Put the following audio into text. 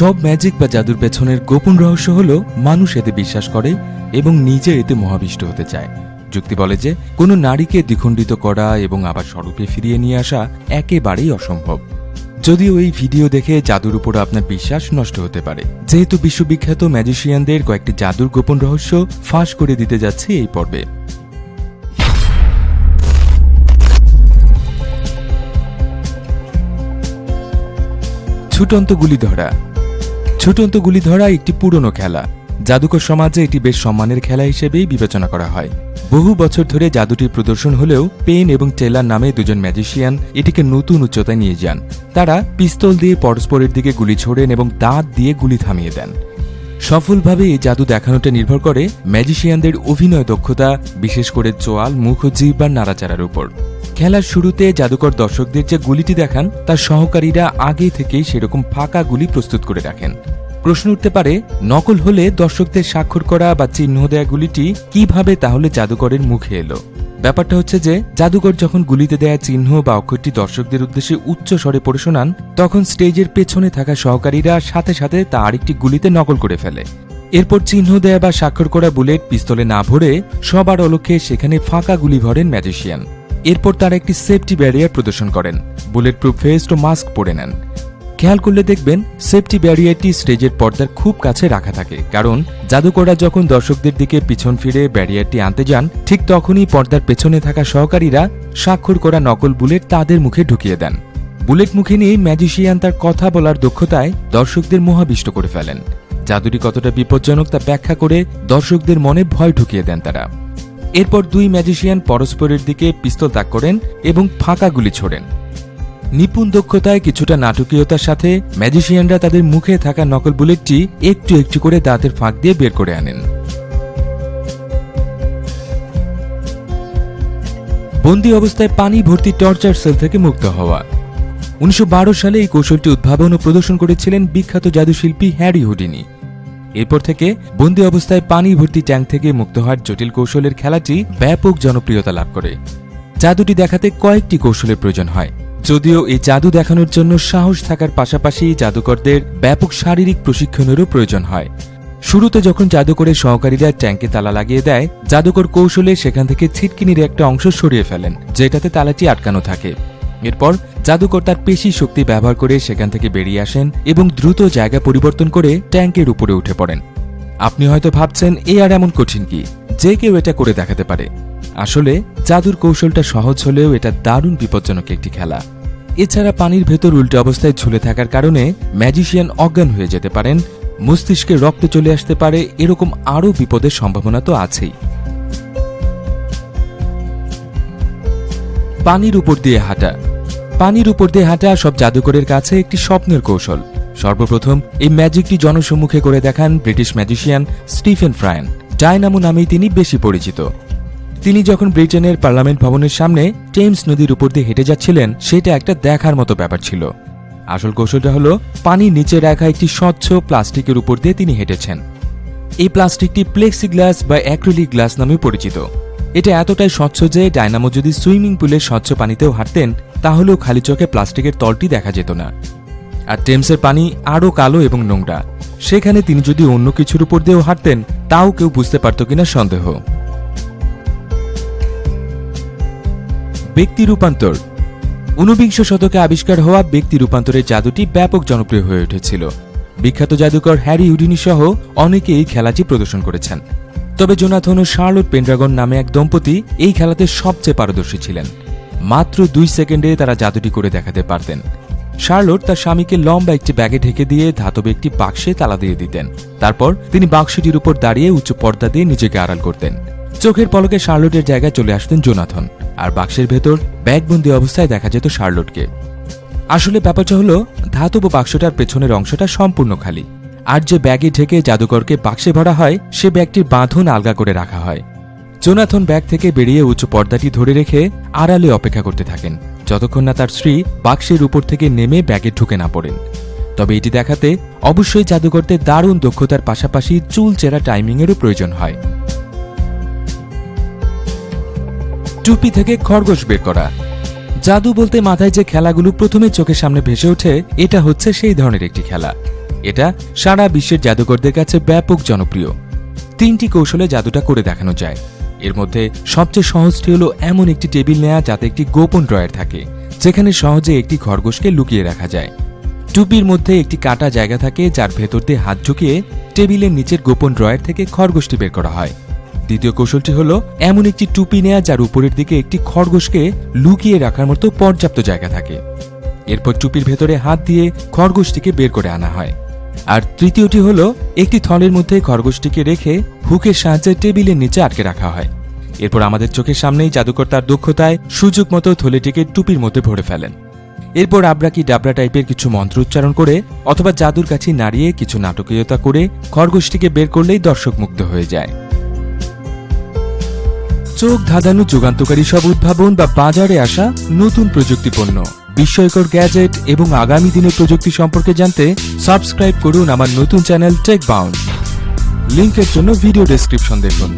সব ম্যাজিক বা জাদুর পেছনের গোপন রহস্য হলো, মানুষ এতে বিশ্বাস করে এবং নিজে এতে মহাবিষ্ট হতে চায়। যুক্তি বলে যে, কোনো নারীকে দ্বিখণ্ডিত করা এবং আবার স্বরূপে ফিরিয়ে নিয়ে আসা একেবারেই অসম্ভব। যদিও এই ভিডিও দেখে জাদুর উপর আপনার বিশ্বাস নষ্ট হতে পারে। যেহেতু বিশ্ববিখ্যাত ম্যাজিশিয়ানদের কয়েকটি জাদুর গোপন রহস্য ফাঁস করে দিতে যাচ্ছে এই পর্বে। ছুটন্ত গুলি ধরা ছুটন্ত গুলি ধরা একটি পুরনো খেলা। জাদুকর সমাজে এটি বেশ সম্মানের খেলা হিসেবেই বিবেচনা করা হয়। বহু বছর ধরে জাদুটির প্রদর্শন হলেও পেন এবং টেলার নামে দুজন ম্যাজিশিয়ান এটিকে নতুন উচ্চতায় নিয়ে যান। তারা পিস্তল দিয়ে পরস্পরের দিকে গুলি ছোড়েন এবং দাঁত দিয়ে গুলি থামিয়ে দেন। সফলভাবে এই জাদু দেখানোটা নির্ভর করে ম্যাজিশিয়ানদের অভিনয় দক্ষতা, বিশেষ করে চোয়াল, মুখ ও জিহ্বার নাড়াচাড়ার উপর। খেলার শুরুতে জাদুকর দর্শকদের যে গুলিটি দেখান, তার সহকারীরা আগে থেকেই সেরকম ফাঁকা গুলি প্রস্তুত করে রাখেন। প্রশ্ন উঠতে পারে, নকল হলে দর্শকদের স্বাক্ষর করা বা চিহ্ন দেয়া গুলিটি কীভাবে তাহলে জাদুকরের মুখে এলো? ব্যাপারটা হচ্ছে যে, জাদুকর যখন গুলিতে দেয়া চিহ্ন বা অক্ষরটি দর্শকদের উদ্দেশ্যে উচ্চ স্বরে পড়ে শোনান, তখন স্টেজের পেছনে থাকা সহকারীরা সাথে সাথে তা আরেকটি গুলিতে নকল করে ফেলে। এরপর চিহ্ন দেয়া বা স্বাক্ষর করা বুলেট, পিস্তলে না ভরে সবার অলক্ষ্যে সেখানে ফাঁকা গুলি ভরেন ম্যাজিশিয়ান। এরপর তারা একটি সেফটি ব্যারিয়ার প্রদর্শন করেন। বুলেট প্রুফ ভেস্ট ও মাস্ক পরে নেন। খেয়াল করলে দেখবেন সেফটি ব্যারিয়ারটি স্টেজের পর্দার খুব কাছে রাখা থাকে। কারণ, জাদুকররা যখন দর্শকদের দিকে পিছন ফিরে ব্যারিয়ারটি আনতে যান, ঠিক তখনই পর্দার পেছনে থাকা সহকারীরা স্বাক্ষর করা নকল বুলেট তাদের মুখে ঢুকিয়ে দেন। বুলেট মুখে নিয়ে ম্যাজিশিয়ান তার কথা বলার দক্ষতায় দর্শকদের মোহাবিষ্ট করে ফেলেন। জাদুটি কতটা বিপজ্জনক তা ব্যাখ্যা করে দর্শকদের মনে ভয় ঢুকিয়ে দেন তারা। এরপর দুই ম্যাজিশিয়ান পরস্পরের দিকে পিস্তল তাক করেন এবং ফাঁকা গুলি ছোড়েন। নিপুণ দক্ষতায় কিছুটা নাটকীয়তার সাথে ম্যাজিশিয়ানরা তাদের মুখে থাকা নকল বুলেটটি একটু একটু করে দাঁতের ফাঁক দিয়ে বের করে আনেন। বন্দি অবস্থায় পানি ভর্তি টর্চার সেল থেকে মুক্ত হওয়া। উনিশশো বারো সালে এই কৌশলটি উদ্ভাবন ও প্রদর্শন করেছিলেন বিখ্যাত জাদুশিল্পী হ্যারি হুডিনি। এরপর থেকে বন্দি অবস্থায় পানি ভর্তি ট্যাঙ্ক থেকে মুক্ত হওয়ার জটিল কৌশলের খেলাটি ব্যাপক জনপ্রিয়তা লাভ করে। জাদুটি দেখাতে কয়েকটি কৌশলের প্রয়োজন হয়। যদিও এই জাদু দেখানোর জন্য সাহস থাকার পাশাপাশি জাদুকরদের ব্যাপক শারীরিক প্রশিক্ষণেরও প্রয়োজন হয়। শুরুতে যখন জাদুকরের সহকারীরা ট্যাঙ্কে তালা লাগিয়ে দেয়, জাদুকর কৌশলে সেখান থেকে ছিটকিনির একটা অংশ সরিয়ে ফেলেন, যেটাতে তালাটি আটকানো থাকে। এরপর জাদুকর তার পেশি শক্তি ব্যবহার করে সেখান থেকে বেরিয়ে আসেন এবং দ্রুত জায়গা পরিবর্তন করে ট্যাঙ্কের উপরে উঠে পড়েন। আপনি হয়তো ভাবছেন, এ আর এমন কঠিন কি? যে কেউ এটা করে দেখাতে পারে। আসলে, জাদুর কৌশলটা সহজ হলেও এটা দারুণ বিপজ্জনক একটি খেলা। এছাড়া পানির ভেতর উল্টে অবস্থায় ঝুলে থাকার কারণে ম্যাজিশিয়ান অজ্ঞান হয়ে যেতে পারেন। মস্তিষ্কে রক্ত চলে আসতে পারে, এরকম আরও বিপদের সম্ভাবনা তো আছেই। পানির উপর দিয়ে হাঁটা। পানির উপর দিয়ে হাঁটা সব জাদুকরের কাছে একটি স্বপ্নের কৌশল। সর্বপ্রথম এই ম্যাজিকটি জনসম্মুখে করে দেখান British magician Stephen Frayne Dynamo নামেই তিনি বেশি পরিচিত। তিনি যখন ব্রিটেনের পার্লামেন্ট ভবনের সামনে টেমস নদীর উপর দিয়ে হেঁটে যাচ্ছিলেন, সেটা একটা দেখার মতো ব্যাপার ছিল। আসল কৌশলটা হলো পানির নিচে রাখা একটি স্বচ্ছ প্লাস্টিকের উপর দিয়ে তিনি হেঁটেছেন। এই প্লাস্টিকটি প্লেক্সি গ্লাস বা অ্যাক্রিলিক গ্লাস নামে পরিচিত। এটা এতটাই স্বচ্ছ যে ডায়নামো যদি সুইমিং পুলের স্বচ্ছ পানিতেও হাঁটতেন, তাহলেও খালি চোখে প্লাস্টিকের তলটি দেখা যেত না। আর টেমসের পানি আরও কালো এবং নোংরা। সেখানে তিনি যদি অন্য কিছুর উপর দিয়েও হাঁটতেন, তাও কেউ বুঝতে পারত কিনা সন্দেহ। ব্যক্তি রূপান্তর। ঊনবিংশ শতকে আবিষ্কার হওয়া ব্যক্তি রূপান্তরের জাদুটি ব্যাপক জনপ্রিয় হয়ে উঠেছিল। বিখ্যাত জাদুকর হ্যারি হুডিনি সহ অনেকে এই খেলাটি প্রদর্শন করেছেন। তবে জোনাথন ও শার্লট পেন্ড্রাগন নামে এক দম্পতি এই খেলাতে সবচেয়ে পারদর্শী ছিলেন। মাত্র দুই সেকেন্ডে তারা জাদুটি করে দেখাতে পারতেন। শার্লট তার স্বামীকে লম্বা একটি ব্যাগে ঢেকে দিয়ে ধাতব একটি বাক্সে তালা দিয়ে দিতেন। তারপর তিনি বাক্সটির উপর দাঁড়িয়ে উচ্চ পর্দা দিয়ে নিজেকে আড়াল করতেন। চোখের পলকে শার্লটের জায়গায় চলে আসতেন জোনাথন, আর বাক্সের ভেতর ব্যাগবন্দি অবস্থায় দেখা যেত শার্লটকে। আসলে ব্যাপারটা হলো, ধাতব বাক্সটার পেছনের অংশটা সম্পূর্ণ খালি। আর যে ব্যাগে ঢেকে জাদুকরকে বাক্সে ভরা হয়, সে ব্যাগটির বাঁধন আলগা করে রাখা হয়। জোনাথন ব্যাগ থেকে বেরিয়ে উঁচু পর্দাটি ধরে রেখে আড়ালে অপেক্ষা করতে থাকেন। যতক্ষণ না তার স্ত্রী বাক্সের উপর থেকে নেমে ব্যাগে ঢুকে না পড়েন। তবে এটি দেখাতে অবশ্যই জাদুকরদের দারুণ দক্ষতার পাশাপাশি চুল চেরা টাইমিংয়েরও প্রয়োজন হয়। টুপি থেকে খরগোশ বের করা। জাদু বলতে মাথায় যে খেলাগুলো প্রথমে চোখের সামনে ভেসে ওঠে, এটা হচ্ছে সেই ধরনের একটি খেলা। এটা সারা বিশ্বের জাদুকরদের কাছে ব্যাপক জনপ্রিয়। তিনটি কৌশলে জাদুটা করে দেখানো যায়। এর মধ্যে সবচেয়ে সহজটি হলো এমন একটি টেবিল নেয়া যাতে একটি গোপন ড্রয়ার থাকে, যেখানে সহজে একটি খরগোশকে লুকিয়ে রাখা যায়। টুপির মধ্যে একটি কাটা জায়গা থাকে যার ভেতর দিয়ে হাত ঝুঁকিয়ে টেবিলের নিচের গোপন ড্রয়ার থেকে খরগোশটি বের করা হয়। দ্বিতীয় কৌশলটি হলো এমন একটি টুপি নেয়া যার উপরের দিকে একটি খরগোশকে লুকিয়ে রাখার মতো পর্যাপ্ত জায়গা থাকে। এরপর টুপির ভেতরে হাত দিয়ে খরগোশটিকে বের করে আনা হয়। আর তৃতীয়টি হলো, একটি থলের মধ্যে খরগোশটিকে রেখে হুকের সাহায্যে টেবিলের নিচে আটকে রাখা হয়। এরপর আমাদের চোখের সামনেই জাদুকর তার দক্ষতায় সুযোগ মতো থলেটিকে টুপির মধ্যে ভরে ফেলেন। এরপর আবরা কি ডাবরা টাইপের কিছু মন্ত্র উচ্চারণ করে অথবা জাদুর কাছে নাড়িয়ে কিছু নাটকীয়তা করে খরগোশটিকে বের করলেই দর্শক মুগ্ধ হয়ে যায়। চোখ ধাঁধানো যুগান্তকারী সব উদ্ভাবন বা বাজারে আসা নতুন প্রযুক্তি পণ্য বিস্ময়কর গ্যাজেট এবং আগামী দিনের প্রযুক্তি সম্পর্কে জানতে সাবস্ক্রাইব করুন আমার নতুন চ্যানেল টেক বাউন্ড লিঙ্কের জন্য ভিডিও ডেসক্রিপশন দেখুন।